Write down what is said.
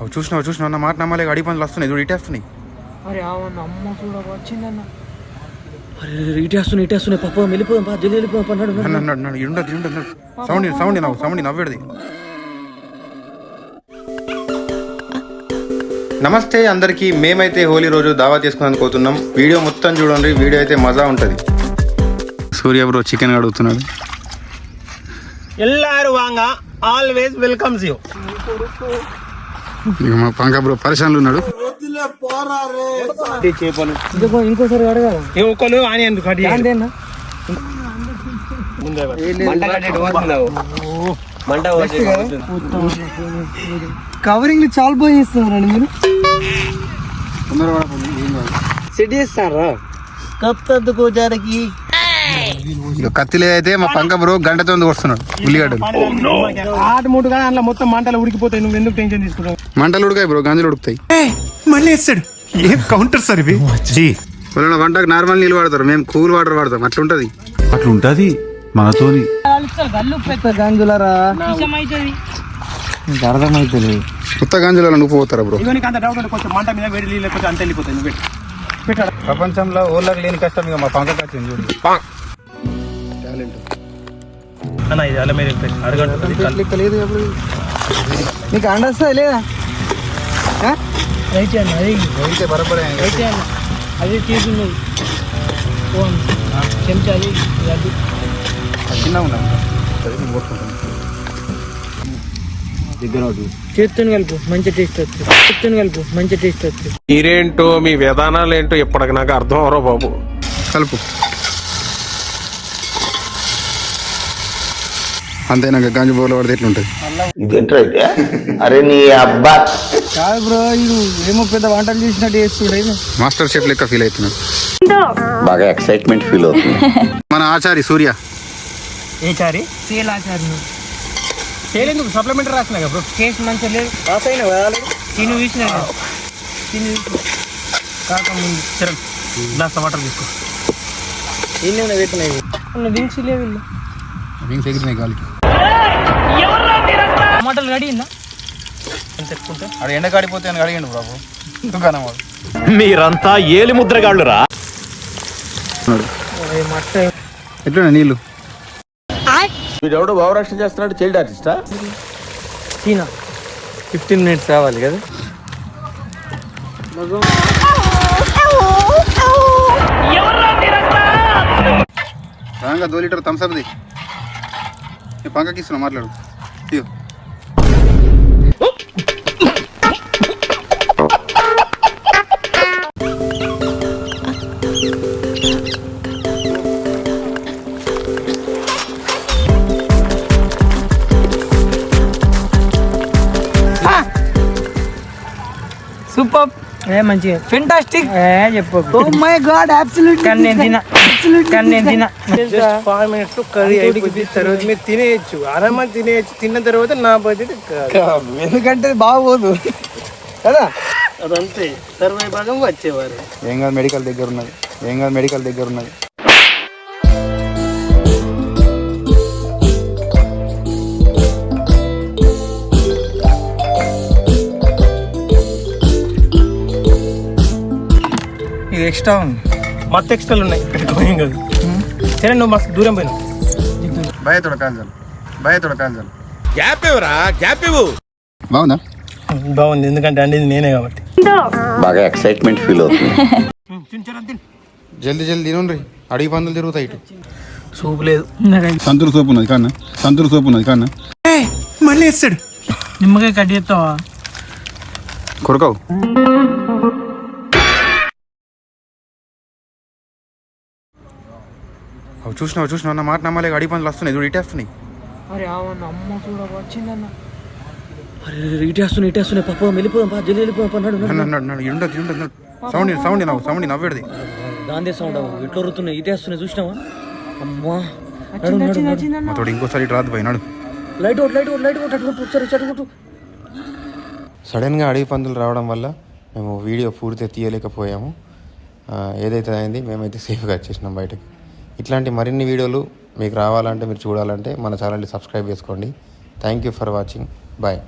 అవి చూసినావు చూసినావు అన్న మాట నమ్మలే అడిగి పనులు వస్తున్నాయి చూడు ఇటేస్తున్నాయి. అరే అమ్మ చూడ వచ్చిందన్న. అరే ఇటేస్తున్నాయి ఇటేస్తున్నాయి పాప వెళ్ళిపోదాం పా జల్లి వెళ్ళిపోదాం ఉండదు సౌండ్ సౌండ్ నవ్వు సౌండ్ నవ్వేది నమస్తే అందరికీ మేమైతే హోలీ రోజు దావా తీసుకున్నందుకు పోతున్నాం వీడియో మొత్తం చూడండి వీడియో అయితే మజా ఉంటుంది. సూర్య బ్రో చికెన్ అడుగుతున్నాడు ఎల్లారు వాంగ ఆల్వేస్ వెల్కమ్స్ యూ ఇక మా పంక బ్రో పరిశాన్లు ఉన్నాడు చేపలు ఇంకోసారి అడగాలి కవరింగ్ చాలా బాగా చేస్తున్నారండి మీరు. సెట్ చేస్తారా? కత్తద్దుకో జారకి కత్తిలే అయితే మా పంక బ్రో గంటతో వస్తున్నాడు ఉల్లిగడ్డలు. ఆట మూడుగా అందులో మొత్తం మంటలు ఉడికిపోతాయి. నువ్వు ఎందుకు టెన్షన్ తీసుకుంటావు? మంటలు ఉడకాయి బ్రో గంజలు ఉడుకుతాయి. మళ్ళీ వేస్తాడు. ఏం కౌంటర్ సార్ ఇవి? వాళ్ళ వంటకు నార్మల్ నీళ్ళు వాడతారు మేము కూల్ వాటర్ వాడతాం అట్లా ఉంటుంది అట్లుంటది? మనతోని. గంజులరా అర్థమైతుంది కొత్త గంజలలో నువ్వు పోతారా బ్రో? మంట మీద వేడి నీళ్ళు కొంచెం అంత వెళ్ళిపోతాయి నువ్వు పెట్టు. పెట్టాడు. ప్రపంచంలో ఊళ్ళకి లేని కష్టం ఇక మా పంక వచ్చింది చూడు. టాలెంట్ అన్న ఇది అరగంట లేదు నీకు అండర్స్తా లేదా? రైట్ అన్న అది అయితే బరబరే రైట్ అన్న అది తీసుకున్నది ఫోన్ చెంచా అది అది చిన్నగా ఉన్నాం చేత్తోని కలుపు మంచి టేస్ట్ వస్తుంది చేత్తోని కలుపు మంచి టేస్ట్ వస్తుంది మీరేంటో మీ విధానాలు ఏంటో ఇప్పటికి నాకు అర్థం అవరో బాబు. కలుపు. అంతేనాక గంజి బోర్లు పడితే ఎట్లుంటుంది? కాదు బ్రో ఇది ఏమో పెద్ద వంటలు చేసినట్టు చేస్తుండే. మాస్టర్ షెఫ్ లెక్క ఫీల్ అవుతున్నాడు. బాగా ఎక్సైట్మెంట్ ఫీల్ అవుతుంది. మన ఆచారి సూర్య. ఏ చారి? తేలాచారు చేయలేదు సప్లిమెంటరీ రాసినా బ్రో. టేస్ట్ మంచిగా లేదు. పాస్ అయినా కదా తిని చూసిన తిని కాకముందు. చరణ్ గ్లాస్ వాటర్ తీసుకో. ఎన్ని పెట్టినవి డ్రింక్స్ లేవు వింగ్స్ ఎగిరినాయి గాలికి. టమాటాలు కడిగిందా తెచ్చుకుంటే ఆడ ఎండ కాడిపోతే అని అడిగాడు బాబు. దుకాణం వాడు మీరంతా ఏలి ముద్రగాళ్ళురా. మట్ట ఎట్లున్నాయి నీళ్ళు? వీడెవడో భావరక్షణ చేస్తున్నాడు చైల్డ్ ఆర్టిస్టా? తినా ఫిఫ్టీన్ మినిట్స్ రావాలి కదా? రాగా దో లీటర్ థమ్స్అప్ది ఈ పంకకి ఇస్తున్నా మాట్లాడు. ఇయ్యో. ఏ మంచిగా. ఫెంటాస్టిక్ ఏ చెప్పు. ఓ మై గాడ్ అబ్సల్యూట్ కానీ నేను తిన కానీ నేను తిన జస్ట్ ఫైవ్ మినిట్స్ కర్రీ అయిపోయింది. తర్వాత మీరు తినేయచ్చు. ఆరామని తినేయచ్చు. తిన్న తర్వాత నా బడ్జెట్ ఎందుకంటే బాగోదు. కదా? అదంతే. సర్వే భాగం వచ్చేవారు. ఏం కాదు మెడికల్ దగ్గర ఉన్నది. ఏం కాదు మెడికల్ దగ్గర ఉన్నది. ఎక్స్ట్రా ఉంది. మత్తు ఎక్స్ట్రాలు ఉన్నాయి. కాదు సరే నువ్వు మస్తు దూరం పోయినావు. భయ తోడ కాంజల్. భయ తోడ కాంజల్. గ్యాప్ ఇవ్వరా? గ్యాప్ ఇవ్వు. బాగుందా? బాగుంది. ఎందుకంటే అండి నేనే కాబట్టి. బాగా ఎక్సైట్మెంట్ ఫీల్ అవుతుంది. జల్దీ జల్దీ తినండి అడిగి పందులు తిరుగుతాయి ఇటు. సూపు లేదు. సంతూరు సోపు ఉన్నది కాన్న? సంతూరు సోపు ఉన్నది కాన్న? మళ్ళీ వేస్తాడు. నిమ్మకాయ కట్ చేస్తావా? కొరకవు. అవి చూసినావు చూసినావు అన్న మాట నమ్మలే అడిగి పనులు వస్తున్నాయి చూడు ఇటేస్తున్నాయి అరే అవును అమ్మ చూడ వచ్చిందన్న. అరే ఇటేస్తున్నాయి ఇటేస్తున్నాయి పాప వెళ్ళిపోదాం పా జల్లి వెళ్ళిపోదాం పా నడు, నడు, అన్నాడు ఇడుండదు ఇడుండదు సౌండ్ సౌండ్ నవ్వు సౌండ్ నవ్వేది గాంధీ సౌండ్ ఇట్లా రుతున్నాయి ఇటేస్తున్నాయి చూసినావా? అమ్మా. మా తోడు ఇంకోసారి ఇటు రాదు పోయినాడు light out light out light out అటు ఒకసారి ఇటు కొట్టు. సడన్గా అడవి పందులు రావడం వల్ల మేము వీడియో పూర్తిగా తీయలేకపోయాము. ఏదైతే అయింది మేమైతే సేఫ్గా వచ్చేసినాం బయటకు. ఇట్లాంటి మరిన్ని వీడియోలు మీకు రావాలంటే మీరు చూడాలంటే మన ఛానల్ని సబ్స్క్రైబ్ చేసుకోండి. Thank you for watching bye